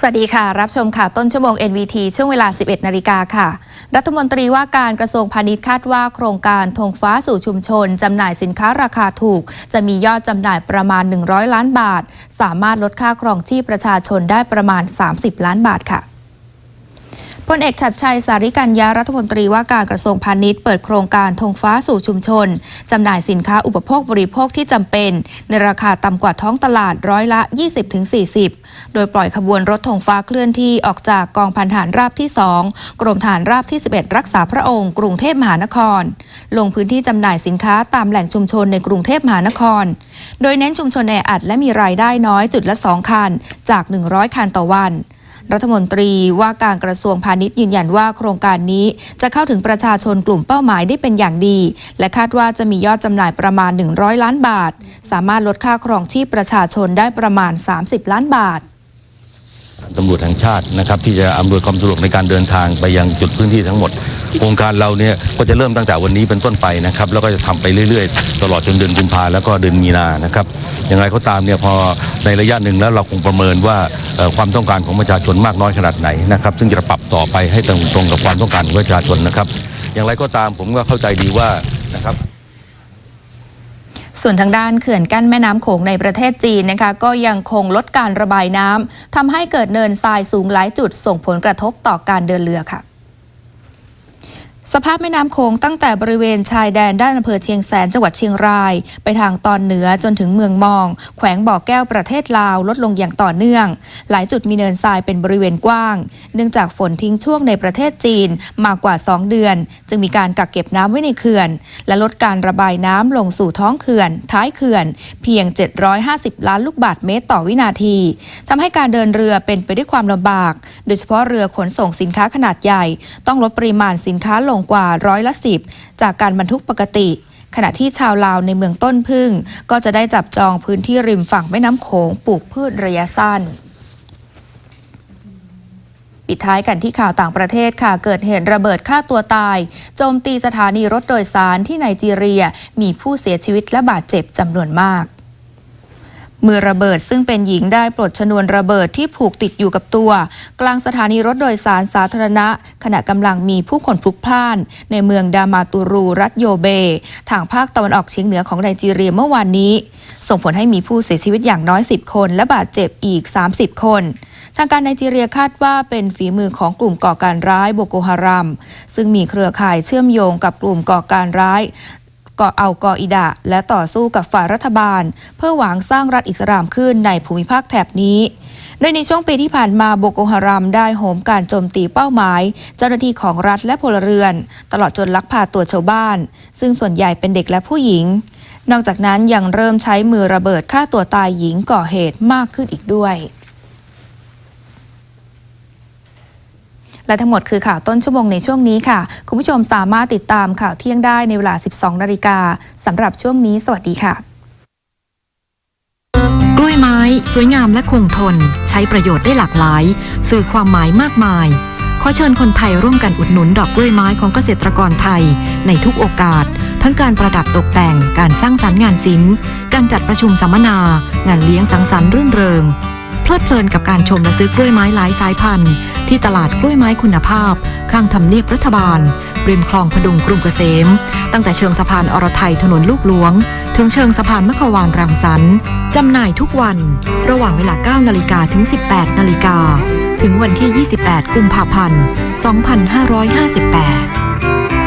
สวัสดีค่ะ รับชมข่าวต้นชั่วโมง NVT ช่วงเวลา 11 นาฬิกาค่ะ รัฐมนตรีว่าการกระทรวงพาณิชย์คาดว่าโครงการธงฟ้าสู่ชุมชน จำหน่ายสินค้าราคาถูก จะมียอดจำหน่ายประมาณ 100 ล้านบาท สามารถลดค่าครองชีพประชาชนได้ประมาณ 30 ล้านบาทค่ะ พลเอกชัดชัยสาริกัญญารัฐมนตรีว่าการกระทรวงพาณิชย์เปิดโครงการธงฟ้าสู่ชุมชน จำหน่ายสินค้าอุปโภคบริโภคที่จำเป็น ในราคาต่ำกว่าท้องตลาดร้อยละ 20-40 โดยปล่อยขบวนรถธงฟ้าเคลื่อนที่ออกจากกองพันฐานราบที่ 2 กรมฐานราบที่ 11 รักษาพระองค์ กรุงเทพมหานคร ลงพื้นที่จำหน่ายสินค้าตามแหล่งชุมชนในกรุงเทพมหานคร โดยเน้นชุมชนแออัดและมีรายได้น้อยจุดละ 2 คัน จาก 100 คันต่อวัน รัฐมนตรีว่าการกระทรวงพาณิชย์ยืนยันว่าโครงการนี้จะเข้าถึงประชาชนกลุ่มเป้าหมายได้เป็นอย่างดี และคาดว่าจะมียอดจำหน่ายประมาณ 100 ล้านบาท สามารถลดค่าครองชีพประชาชนได้ประมาณ 30 ล้านบาทตำรวจแห่งชาตินะครับที่จะอำนวยความสะดวกในการเดินทางไปยังจุดพื้นที่ทั้งหมด โครงการเราเนี่ยก็จะเริ่มตั้งแต่วันนี้เป็นต้นไปนะครับแล้วก็จะทำไปเรื่อยๆ ตลอดจนเดือนกุมภาแล้วก็เดือนมีนานะครับ ย่างไรก็ตามเนี่ยพอในระยะหนึ่งแล้วเราคงประเมินว่าความต้องการของประชาชนมากน้อยขนาดไหนนะครับซึ่งจะปรับต่อไปให้ตรงตรงกับความต้องการของประชาชนนะครับ อย่างไรก็ตามผมก็เข้าใจดีว่านะครับส่วนทางด้านเขื่อนกั้นแม่น้ำโขงในประเทศจีนนะคะ ก็ยังคงลดการระบายน้ำทำให้เกิดเนินทรายสูงหลายจุดส่งผลกระทบต่อการเดินเรือค่ะ สภาพแม่น้ำโขงตั้งแต่บริเวณชายแดนด้านอำเภอเชียงแสนจังหวัดเชียงราย ไปทางตอนเหนือจนถึงเมืองมอง แขวงบ่อแก้วประเทศลาวลดลงอย่างต่อเนื่อง หลายจุดมีเนินทรายเป็นบริเวณกว้าง เนื่องจากฝนทิ้งช่วงในประเทศจีนมากกว่า 2 เดือน จึงมีการกักเก็บน้ำไว้ในเขื่อน และลดการระบายน้ำลงสู่ท้องเขื่อน ท้ายเขื่อน เพียง 750 ล้านลูกบาศก์เมตรต่อวินาทีทำให้การเดินเรือเป็นไปด้วยความลำบาก โดยเฉพาะเรือขนส่งสินค้าขนาดใหญ่ ต้องลดปริมาณสินค้าลงกว่าร้อยละสิบจากการบรรทุกปกติ ขณะที่ชาวลาวในเมืองต้นพึ่ง ก็จะได้จับจองพื้นที่ริมฝั่งแม่น้ำโขงปลูกพืชระยะสั้นปิดท้ายกันที่ข่าวต่างประเทศค่ะ เกิดเหตุระเบิดฆ่าตัวตาย โจมตีสถานีรถโดยสารที่ไนจีเรีย มีผู้เสียชีวิตและบาดเจ็บจำนวนมาก มือระเบิดซึ่งเป็นหญิงได้ปลดชนวนระเบิดที่ผูกติดอยู่กับตัว กลางสถานีรถโดยสารสาธารณะ ขณะกำลังมีผู้คนพลุกพล่าน ในเมืองดามาตูรู รัฐโยเบ ทางภาคตะวันออกเฉียงเหนือของไนจีเรียเมื่อวานนี้ ส่งผลให้มีผู้เสียชีวิตอย่างน้อย 10 คน และบาดเจ็บอีก 30 คนทางการไนจีเรียคาดว่าเป็นฝีมือของกลุ่มก่อการร้ายโบโกฮารัม ซึ่งมีเครือข่ายเชื่อมโยงกับกลุ่มก่อการร้าย ก่อเอากออิดะ และต่อสู้กับฝ่ายรัฐบาล เพื่อหวังสร้างรัฐอิสลามขึ้นในภูมิภาคแถบนี้โดยในช่วงปีที่ผ่านมาโบโกฮารัมได้โหมการโจมตีเป้าหมาย เจ้าหน้าที่ของรัฐและพลเรือน ตลอดจนลักพาตัวชาวบ้าน ซึ่งส่วนใหญ่เป็นเด็กและผู้หญิง นอกจากนั้นยังเริ่มใช้มือระเบิดฆ่าตัวตายหญิงก่อเหตุมากขึ้นอีกด้วย และทั้งหมดคือข่าวต้นชั่วโมงในช่วงนี้ค่ะ คุณผู้ชมสามารถติดตามข่าวเที่ยงได้ในเวลา 12 นาฬิกาสำหรับช่วงนี้ สวัสดีค่ะ กล้วยไม้ สวยงามและคงทน ใช้ประโยชน์ได้หลากหลาย สื่อความหมายมากมาย ขอเชิญคนไทยร่วมกันอุดหนุนดอกกล้วยไม้ของเกษตรกรไทย ในทุกโอกาส ทั้งการประดับตกแต่ง การสร้างสรรค์งานศิลป์ การจัดประชุมสัมมนา งานเลี้ยงสังสรรค์รื่นเริง เพลิดเพลินกับการชมและซื้อกล้วยไม้หลายสายพันธุ์ ที่ตลาดกล้วยไม้คุณภาพ ข้างทำเนียบรัฐบาล ริมคลองพดุงกรุงเกษม ตั้งแต่เชิงสะพานอรไทยถนนลูกหลวง ถึงเชิงสะพานมะขวานรังสรรค์จำหน่ายทุกวัน ระหว่างเวลา 9 นาฬิกาถึง 18 นาฬิกา ถึงวันที่ 28 กุมภาพันธ์ 2558